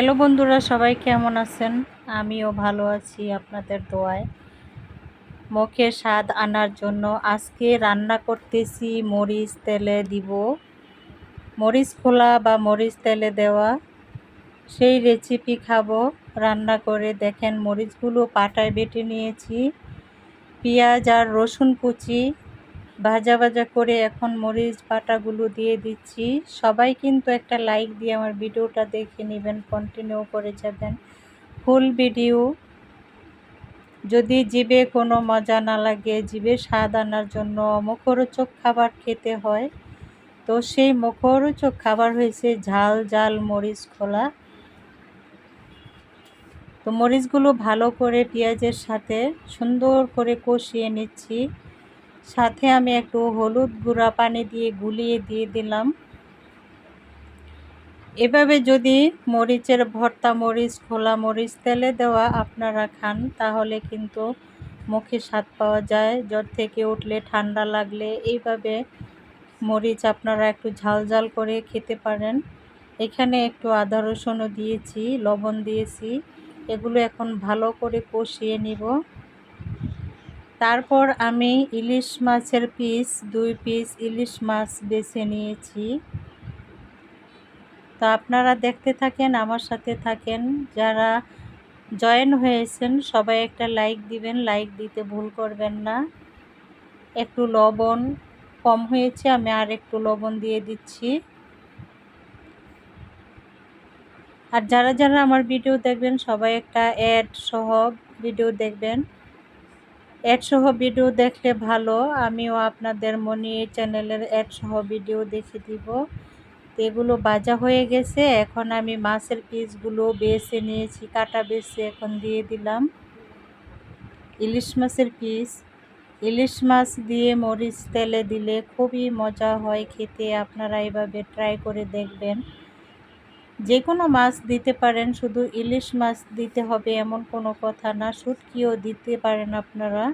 Hello বন্ধুরা, সবাই কেমন আছেন? আমিও ভালো আছি আপনাদের দোয়ায়। মুখে স্বাদ আনার জন্য আজকে রান্না করতেছি মরিচ তেলে দিব। মরিচ খোলা বা মরিচ তেলে দেওয়া, সেই রেসিপি খাব। রান্না করে দেখেন মরিচগুলো পাটায় বেটে নিয়েছি। পেঁয়াজ আর রসুন কুচি ভাজা ভাজা করে এখন মরিচ বাটাগুলো দিয়ে দিচ্ছি। সবাই কিন্তু একটা লাইক দিয়ে আমার ভিডিওটা দেখে নেবেন কন্টিনিউ করে যাবেন। Full video. যদি জিবে কোনো মজা না লাগে জিবে স্বাদ আনার জন্য মুখরোচক খাবার খেতে হয়। তো সেই মুখরোচক খাবার হয়েছে ঝাল ঝাল মরিচ খোলা। তো মরিচগুলো ভালো করে পেঁয়াজের সাথে সুন্দর করে কষিয়ে নিচ্ছি। সাথে আমি একটু হলুদ গুঁড়া পানি দিয়ে গুলিয়ে দিয়ে দিলাম। এভাবে যদি মরিচের ভর্তা, মরিচ, খোলা মরিচ, তেলে দেওয়া আপনারা খান, তাহলে কিন্তু মুখে স্বাদ পাওয়া যায়। জ্বর থেকে উঠলে ঠান্ডা লাগলে এইভাবে মরিচ আপনারা একটু ঝাল ঝাল করে খেতে পারেন। এখানে একটু আদা রসুনও দিয়েছি, লবণ দিয়েছি। এগুলো এখন ভালো করে কষিয়ে নিব। তারপর আমি ইলিশ মাছের পিস, দুই পিস ইলিশ মাছ বেছে নিয়েছি। তো আপনারা দেখতে থাকেন, আমার সাথে থাকেন। যারা জয়েন হয়েছেন, সবাই একটা লাইক দিবেন। লাইক দিতে ভুল করবেন না। একটু লবণ কম হয়েছে, আমি আর একটু লবণ দিয়ে দিচ্ছি। আর যারা যারা আমার ভিডিও দেখবেন, সবাই একটা অ্যাড সহ ভিডিও দেখবেন। অ্যাড সহ ভিডিও দেখলে ভালো। আমিও আপনাদের মনি চ্যানেলের অ্যাড সহ ভিডিও দেখে দিব। এগুলো বাজা হয়ে গেছে। এখন আমি মাছের পিসগুলো বেছে নিয়েছি, কাটা বেছে এখন দিয়ে দিলাম। ইলিশ মাছের পিস। ইলিশ মাছ দিয়ে মরিচ তেলে দিলে খুবই মজা হয় খেতে। আপনারা এভাবে ট্রাই করে দেখবেন। যে কোনো মাছ দিতে পারেন, শুধু ইলিশ মাছ দিতে হবে এমন কোনো কথা না, শুটকিও দিতে পারেন আপনারা।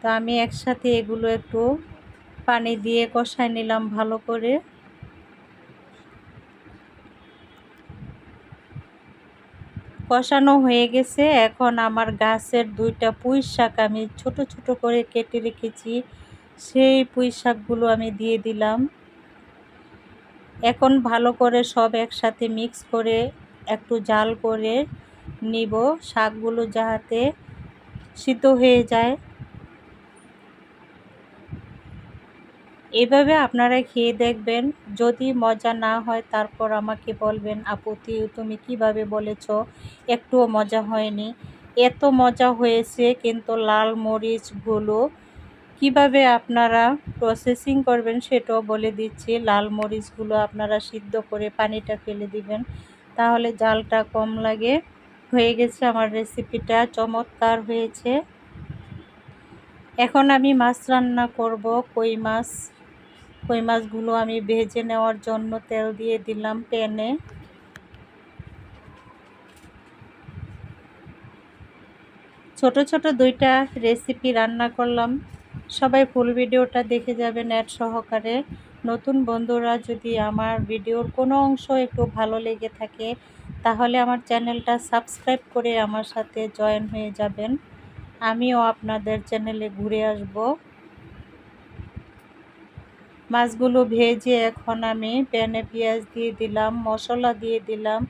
তো আমি একসাথে এগুলো একটু পানি দিয়ে কষায় নিলাম ভালো করে। কষানো হয়ে গেছে। এখন আমার গাছের দুইটা পুঁই শাক আমি ছোট ছোট করে কেটে রেখেছি। সেই পুঁই শাকগুলো আমি দিয়ে দিলাম। এখন ভালো করে সব একসাথে মিক্স করে একটু জাল করে নিব। শাকগুলো যাহাতে সিদ্ধ হয়ে যায়। এভাবে আপনারা খেয়ে দেখবেন। যদি মজা না হয়, তারপর আমাকে বলবেন আপত্তি তুমি কীভাবে বলেছ? একটুও মজা হয়নি। এত মজা হয়েছে, কিন্তু লাল মরিচগুলো কীভাবে আপনারা প্রসেসিং করবেন সেটাও বলে দিচ্ছি। লাল মরিচগুলো আপনারা সিদ্ধ করে পানিটা ফেলে দিবেন। তাহলে জালটা কম লাগে। হয়ে গেছে আমার রেসিপিটা চমৎকার হয়েছে। এখন আমি মাছ রান্না করব, কই মাছ। কই মাছগুলো আমি ভেজে নেওয়ার জন্য তেল দিয়ে দিলাম প্যানে। ছোট ছোট দুইটা রেসিপি রান্না করলাম। সবাই ফুল ভিডিওটা দেখে যাবেন অ্যাড সহকারে। নতুন বন্ধুরা, যদি আমার ভিডিওর কোনো অংশ একটু ভালো লেগে থাকে, তাহলে আমার চ্যানেলটা সাবস্ক্রাইব করে আমার সাথে জয়েন হয়ে যাবেন। আমিও আপনাদের চ্যানেলে ঘুরে আসব। মাছগুলো ভেজে এখন আমি প্যানে পেঁয়াজ দিয়ে দিলাম, মশলা দিয়ে দিলাম,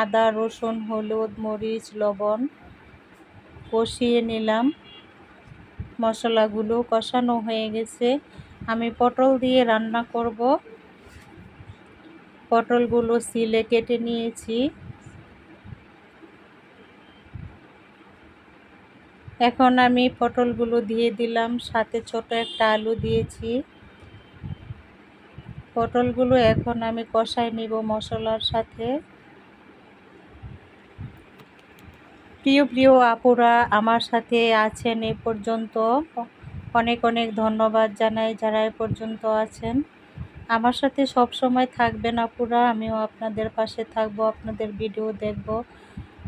আদা, রসুন, হলুদ, মরিচ, লবণ কষিয়ে নিলাম। মশলাগুলো কষানো হয়ে গেছে। আমি পটল দিয়ে রান্না করব। পটলগুলো সিলে কেটে নিয়েছি। এখন আমি পটলগুলো দিয়ে দিলাম। সাথে ছোট একটা আলু দিয়েছি। পটলগুলো এখন আমি কষাই নিব মশলার সাথে। প্রিয় প্রিয় আপুরা, আমার সাথে আছেন এ পর্যন্ত। অনেক অনেক ধন্যবাদ জানাই যারা এ পর্যন্ত আছেন। আমার সাথে সব সময় থাকবেন আপুরা, আমিও আপনাদের পাশে থাকব, আপনাদের ভিডিও দেখব।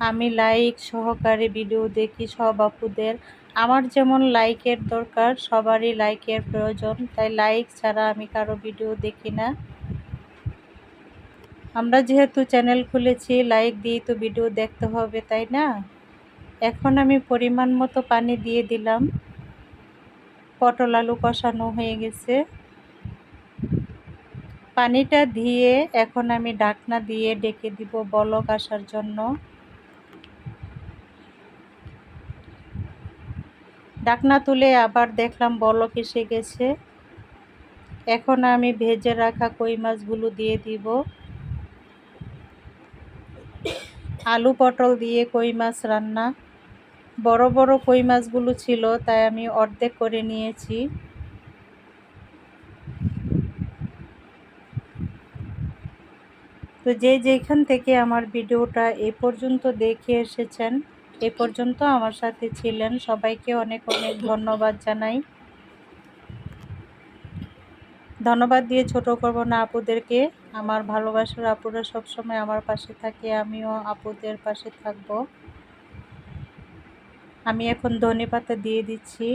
আমি লাইক সহকারে ভিডিও দেখি সব আপুদের। আমার যেমন লাইকের দরকার, সবারই লাইকের প্রয়োজন। তাই লাইক ছাড়া আমি কারও ভিডিও দেখি না। আমরা যেহেতু চ্যানেল খুলেছি, লাইক দিয়ে তো ভিডিও দেখতে হবে, তাই না? এখন আমি পরিমাণ মতো পানি দিয়ে দিলাম। পটল আলু কষানো হয়ে গেছে। পানিটা দিয়ে এখন আমি ডাকনা দিয়ে ডেকে দিব বলক আসার জন্য। ডাকনা তুলে আবার দেখলাম বলক এসে গেছে। এখন আমি ভেজে রাখা কই মাছগুলো দিয়ে দিব। আলু পটল দিয়ে কই মাছ রান্না? বড় বড় কই মাছগুলো ছিল, তাই আমি অর্ধেক করে নিয়েছি। তো যে যেখান থেকে আমার ভিডিওটা এ পর্যন্ত দেখে এসেছেন, এ পর্যন্ত আমার সাথে ছিলেন। সবাইকে অনেক অনেক ধন্যবাদ জানাই। ধন্যবাদ দিয়ে ছোট করব না আপুদেরকে। আমার ভালোবাসার আপুরা সবসময় আমার পাশে থাকে, আমিও আপুদের পাশে থাকব। আমি এখন ধনে পাতা দিয়ে দিচ্ছি।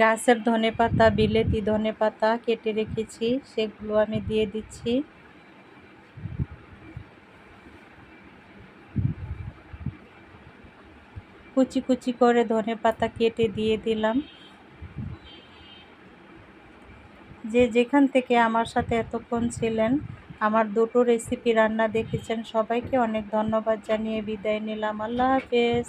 গাছের ধনে পাতা, বিলেতি ধনে পাতা কেটে রেখেছি, সেগুলো আমি দিয়ে দিচ্ছি। কুচি কুচি করে ধনে পাতা কেটে দিয়ে দিলাম। যে যেখান থেকে আমার সাথে এতক্ষণ ছিলেন আমার দুটো রেসিপি রান্না দেখেছেন। সবাইকে অনেক ধন্যবাদ জানিয়ে বিদায় নিলাম। আল্লাহ হাফেজ।